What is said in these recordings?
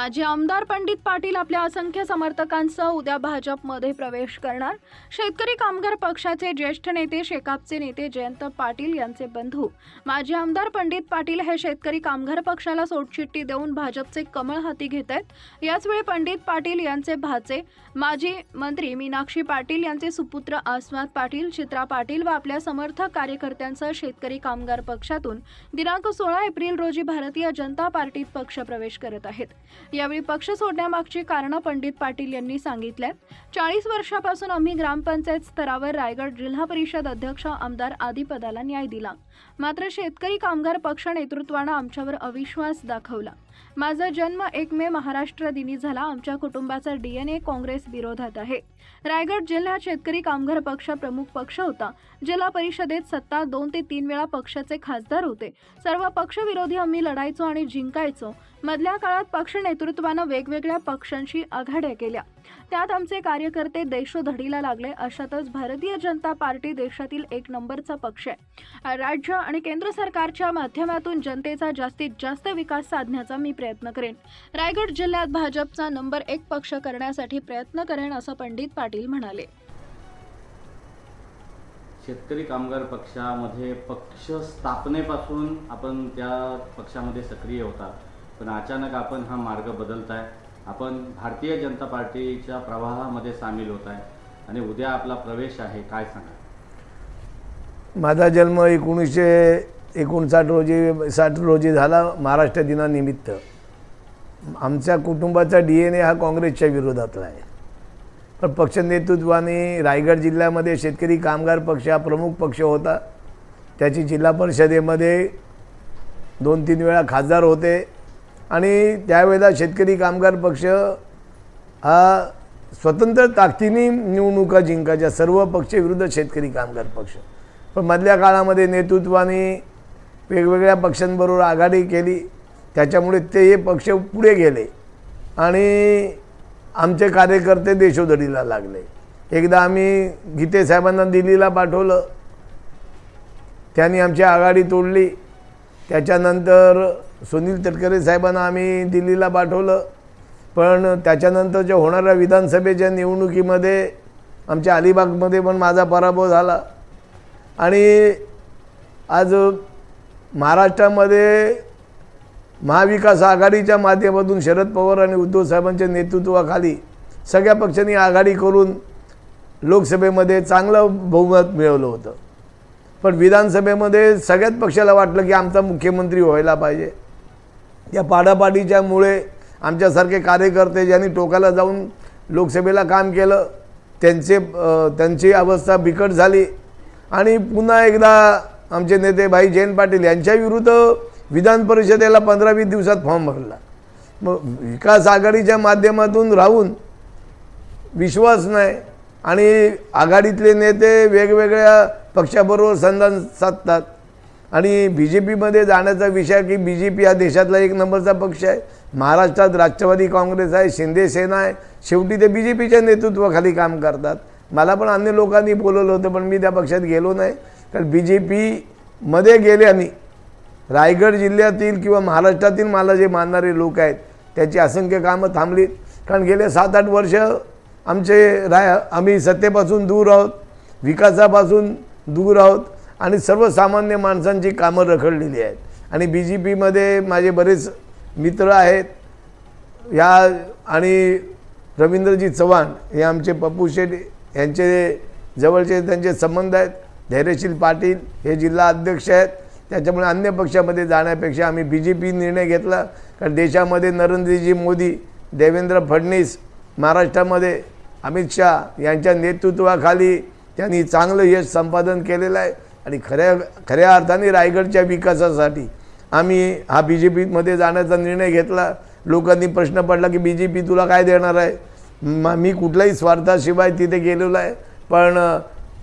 माजी आमदार पंडित पाटील आपल्या असंख्य समर्थकांसह उद्या भाजपमध्ये प्रवेश करणार. शेतकरी कामगार पक्षाचे ज्येष्ठ नेते शेकापचे नेते जयंत पाटील यांचे बंधू. माजी आमदार पंडित पाटील हे शेतकरी कामगार पक्षाला सोडचिठ्ठी देऊन भाजपचे कमळ हाती घेत आहेत. याचवेळी पंडित पाटील यांचे भाचे माजी मंत्री मीनाक्षी पाटील यांचे सुपुत्र आस्वाद पाटील चित्रा पाटील व आपल्या समर्थक कार्यकर्त्यांसह शेतकरी कामगार पक्षातून दिनांक सोळा एप्रिल रोजी भारतीय जनता पार्टीत पक्ष प्रवेश करत आहेत. यावेळी पक्ष सोडण्यामागची कारणं पंडित पाटील यांनी सांगितल्यात चाळीस वर्षापासून आम्ही ग्रामपंचायत स्तरावर रायगड जिल्हा परिषद अध्यक्ष आमदार आदी पदाला न्याय दिला. मात्र शेतकरी कामगार पक्ष नेतृत्वानं आमच्यावर अविश्वास दाखवला. माझा जन्म एक मे महाराष्ट्र दिनी झाला. आमच्या कुटुंबाचा डीएनए काँग्रेस विरोधात आहे. रायगड जिल्हा शेतकरी कामगार पक्ष प्रमुख पक्ष होता. जिल्हा परिषदेत सत्ता दोन ते तीन वेळा पक्षाचे खासदार होते. सर्व पक्षविरोधी आम्ही लढायचो आणि जिंकायचो. मधल्या काळात पक्ष नेतृत्वानं वेगवेगळ्या पक्षांशी आघाड्या केल्या. त्यात आमचे कार्यकर्ते देशधडीला लागले. अशातच भारतीय जनता पार्टी देशातील एक नंबरचा पक्ष आहे. राज्य आणि केंद्र सरकारच्या माध्यमातून जनतेचा जास्तीत जास्त विकास साधण्याचा मी प्रयत्न करेन. रायगड जिल्ह्यात भाजपचा नंबर एक पक्ष करण्यासाठी प्रयत्न करेन असं पंडित पाटील म्हणाले. शेतकरी कामगार पक्षामध्ये पक्ष स्थापनेपासून आपण त्या पक्षामध्ये सक्रिय होता. पण अचानक आपण हा मार्ग बदलताय. आपण भारतीय जनता पार्टीच्या प्रवाहामध्ये सामील होत आहे. आणि उद्या आपला प्रवेश आहे काय सांगा माझा जन्म एकोणीसशे एकोणसाठ रोजी साठ रोजी झाला महाराष्ट्र दिनानिमित्त. आमच्या कुटुंबाचा डी एन ए हा काँग्रेसच्या विरोधातला आहे. पण पक्ष नेतृत्वाने रायगड जिल्ह्यामध्ये शेतकरी कामगार पक्ष हा प्रमुख पक्ष होता. त्याची जिल्हा परिषदेमध्ये दोन तीन वेळा खासदार होते. आणि त्यावेळेला शेतकरी कामगार पक्ष हा स्वतंत्र ताकदीने निवडणुका जिंकायच्या सर्व पक्षविरुद्ध शेतकरी कामगार पक्ष. पण मधल्या काळामध्ये नेतृत्वाने वेगवेगळ्या पक्षांबरोबर आघाडी केली त्याच्यामुळे ते हे पक्ष पुढे गेले आणि आमचे कार्यकर्ते देशोधडीला लागले. एकदा आम्ही गीते साहेबांना दिल्लीला पाठवलं त्यांनी आमची आघाडी तोडली. त्याच्यानंतर सुनील तटकरे साहेबांना आम्ही दिल्लीला पाठवलं. पण त्याच्यानंतरच्या होणाऱ्या विधानसभेच्या निवडणुकीमध्ये आमच्या अलिबागमध्ये पण माझा पराभव झाला. आणि आज महाराष्ट्रामध्ये महाविकास आघाडीच्या माध्यमातून शरद पवार आणि उद्धव साहेबांच्या नेतृत्वाखाली सगळ्या पक्षांनी आघाडी करून लोकसभेमध्ये चांगलं बहुमत मिळवलं होतं. पण विधानसभेमध्ये सगळ्याच पक्षाला वाटलं की आमचा मुख्यमंत्री व्हायला पाहिजे. या पाडापाडीच्यामुळे आमच्यासारखे कार्यकर्ते ज्यांनी टोकाला जाऊन लोकसभेला काम केलं त्यांचे त्यांची अवस्था बिकट झाली. आणि पुन्हा एकदा आमचे नेते भाई जयंत पाटील यांच्या विरुद्ध विधान परिषदेला पंधरा वीस दिवसात फॉर्म भरला. मग विकास आघाडीच्या माध्यमातून राहून विश्वास नाही आणि आघाडीतले नेते वेगवेगळ्या पक्षाबरोबर संधान साधतात. आणि बी जे पीमध्ये जाण्याचा विषय की बी जे पी हा देशातला एक नंबरचा पक्ष आहे. महाराष्ट्रात राष्ट्रवादी काँग्रेस आहे शिंदे सेना आहे. शेवटी ते बी जे पीच्या नेतृत्वाखाली काम करतात. मला पण अन्य लोकांनी बोलवलं होतं पण मी त्या पक्षात गेलो नाही. कारण बी जे पीमध्ये गेल्याने रायगड जिल्ह्यातील किंवा महाराष्ट्रातील मला जे मानणारे लोक आहेत त्याची असंख्य कामं थांबलीत. कारण गेले सात आठ वर्ष आमचे राय आम्ही सत्तेपासून दूर आहोत. विकासापासून दूर आहोत आणि सर्वसामान्य माणसांची कामं रखडलेली आहेत. आणि बी जे पीमध्ये माझे बरेच मित्र आहेत. या आणि रवींद्रजी चव्हाण हे आमचे पप्पू शेठ यांचे जवळचे त्यांचे संबंध आहेत. धैर्यशील पाटील हे जिल्हा अध्यक्ष आहेत. त्याच्यामुळे अन्य पक्षामध्ये जाण्यापेक्षा आम्ही बी जे पी निर्णय घेतला. कारण देशामध्ये नरेंद्रजी मोदी देवेंद्र फडणवीस महाराष्ट्रामध्ये अमित शहा यांच्या नेतृत्वाखाली त्यांनी चांगलं यश संपादन केलेलं आहे. आणि खऱ्या खऱ्या अर्थाने रायगडच्या विकासासाठी आम्ही हा बी जे पीमध्ये जाण्याचा निर्णय घेतला. लोकांनी प्रश्न पडला की बी जे पी तुला काय देणार आहे? म मी कुठल्याही स्वार्थाशिवाय तिथे गेलेलो आहे. पण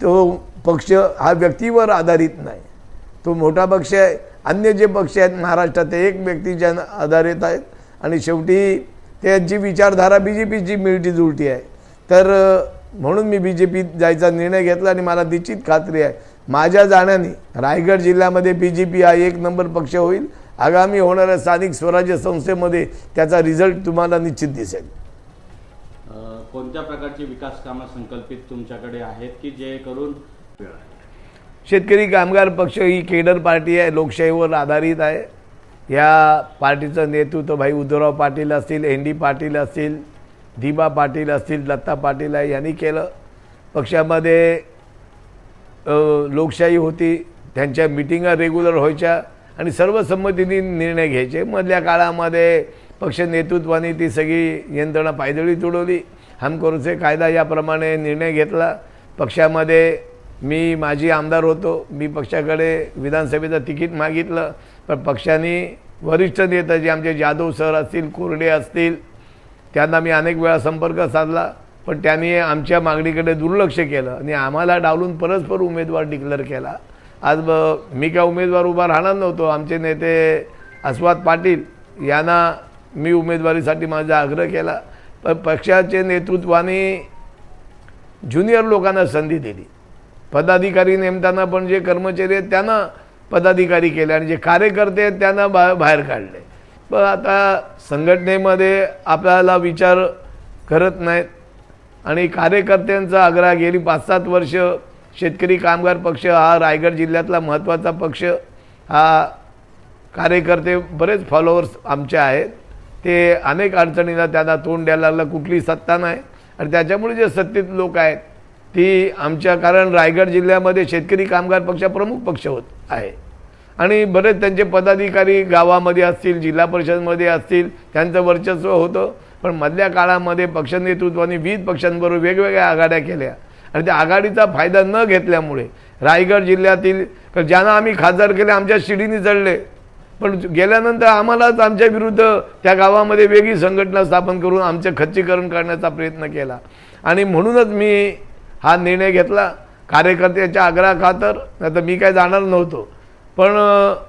तो पक्ष हा व्यक्तीवर आधारित नाही. तो मोठा पक्ष आहे. अन्य जे पक्ष आहेत महाराष्ट्रात ते एक व्यक्तीच्या आधारित आहेत. आणि शेवटी त्यांची विचारधारा बी जे पीची मिळती जुळती आहे. तर म्हणून मी बी जे पीत जायचा निर्णय घेतला आणि मला निश्चित खात्री आहे. माझ्या जाण्याने रायगड जिल्ह्यामध्ये बी जे पी हा एक नंबर पक्ष होईल. आगामी होणाऱ्या स्थानिक स्वराज्य संस्थेमध्ये त्याचा रिझल्ट तुम्हाला निश्चित दिसेल. कोणत्या प्रकारची विकास कामं संकल्पित तुमच्याकडे आहेत की जे करून शेतकरी कामगार पक्ष ही केडर पार्टी आहे लोकशाहीवर आधारित आहे. या पार्टीचं नेतृत्व भाई उद्धवराव पाटील असतील एन डी पाटील असतील दिबा पाटील असतील दत्ता पाटील आहे यांनी केलं. पक्षामध्ये लोकशाही होती त्यांच्या मिटिंगा रेग्युलर व्हायच्या आणि सर्वसंमतीने निर्णय घ्यायचे. मधल्या काळामध्ये पक्ष नेतृत्वाने ती सगळी यंत्रणा पायदळी तुडवली. हमकोरचे कायदा याप्रमाणे निर्णय घेतला. पक्षामध्ये मी माझी आमदार होतो. मी पक्षाकडे विधानसभेचं तिकीट मागितलं. पण पक्षाने वरिष्ठ नेता जे आमचे जाधव सर असतील कोरडे असतील त्यांना मी अनेक वेळा संपर्क साधला पण त्यांनी आमच्या मागणीकडे दुर्लक्ष केलं आणि आम्हाला डावलून परस्पर उमेदवार डिक्लेअर केला. आज ब मी काय उमेदवार उभा राहणार नव्हतो आमचे नेते अस्वाद पाटील यांना मी उमेदवारीसाठी माझा आग्रह केला. पण पक्षाचे नेतृत्वाने ज्युनियर लोकांना संधी दिली. पदाधिकारी नेमताना पण जे कर्मचारी आहेत त्यांना पदाधिकारी केले आणि जे कार्यकर्ते आहेत त्यांना बा बाहेर काढले. पण आता संघटनेमध्ये आपल्याला विचार करत नाहीत. आणि कार्यकर्त्यांचा आग्रह गेली पाच सात वर्ष शेतकरी कामगार पक्ष हा रायगड जिल्ह्यातला महत्त्वाचा पक्ष हा कार्यकर्ते बरेच फॉलोअर्स आमचे आहेत. ते अनेक अडचणीला त्यांना तोंड द्यायला लागलं कुठली सत्ता नाही. आणि त्याच्यामुळे जे सत्तेत लोक आहेत ती आमच्या कारण रायगड जिल्ह्यामध्ये शेतकरी कामगार पक्ष प्रमुख पक्ष होत आहे. आणि बरेच त्यांचे पदाधिकारी गावामध्ये असतील जिल्हा परिषदमध्ये असतील त्यांचं वर्चस्व होतं. पण मधल्या काळामध्ये पक्ष नेतृत्वाने विविध पक्षांबरोबर वेगवेगळ्या आघाड्या केल्या. आणि त्या आघाडीचा फायदा न घेतल्यामुळे रायगड जिल्ह्यातील ज्यांना आम्ही खासदार केले आमच्या शिडीने चढले पण गेल्यानंतर आम्हालाच आमच्या विरुद्ध त्या गावामध्ये वेगळी संघटना स्थापन करून आमचं खच्चीकरण करण्याचा प्रयत्न केला. आणि म्हणूनच मी हा निर्णय घेतला. कार्यकर्त्याच्या आग्रहाखातर नाही तर मी काय जाणार नव्हतो. पण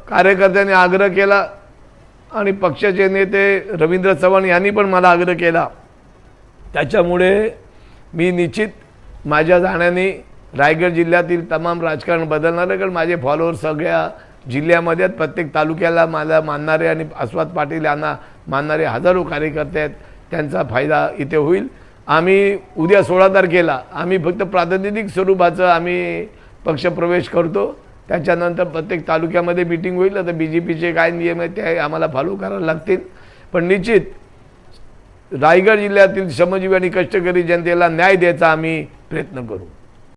कार्यकर्त्यांनी आग्रह केला आणि पक्षाचे नेते रवींद्र चव्हाण यांनी पण मला आग्रह केला. त्याच्यामुळे मी निश्चित माझ्या जाण्याने रायगड जिल्ह्यातील तमाम राजकारण बदलणार आहे कारण माझे फॉलोअर सगळ्या जिल्ह्यामध्ये आहेत. प्रत्येक तालुक्याला मला मानणारे आणि आस्वाद पाटील यांना मानणारे हजारो कार्यकर्ते आहेत. त्यांचा फायदा इथे होईल. आम्ही उद्या सोळा तारखेला आम्ही फक्त प्रातिनिधिक स्वरूपाचं आम्ही पक्षप्रवेश करतो. त्याच्यानंतर प्रत्येक तालुक्यामध्ये मिटिंग होईल. आता बी जे पीचे काय नियम आहेत ते आम्हाला फॉलो करायला लागतील. पण निश्चित रायगड जिल्ह्यातील श्रमजीवी आणि कष्टकरी जनतेला न्याय द्यायचा आम्ही प्रयत्न करू.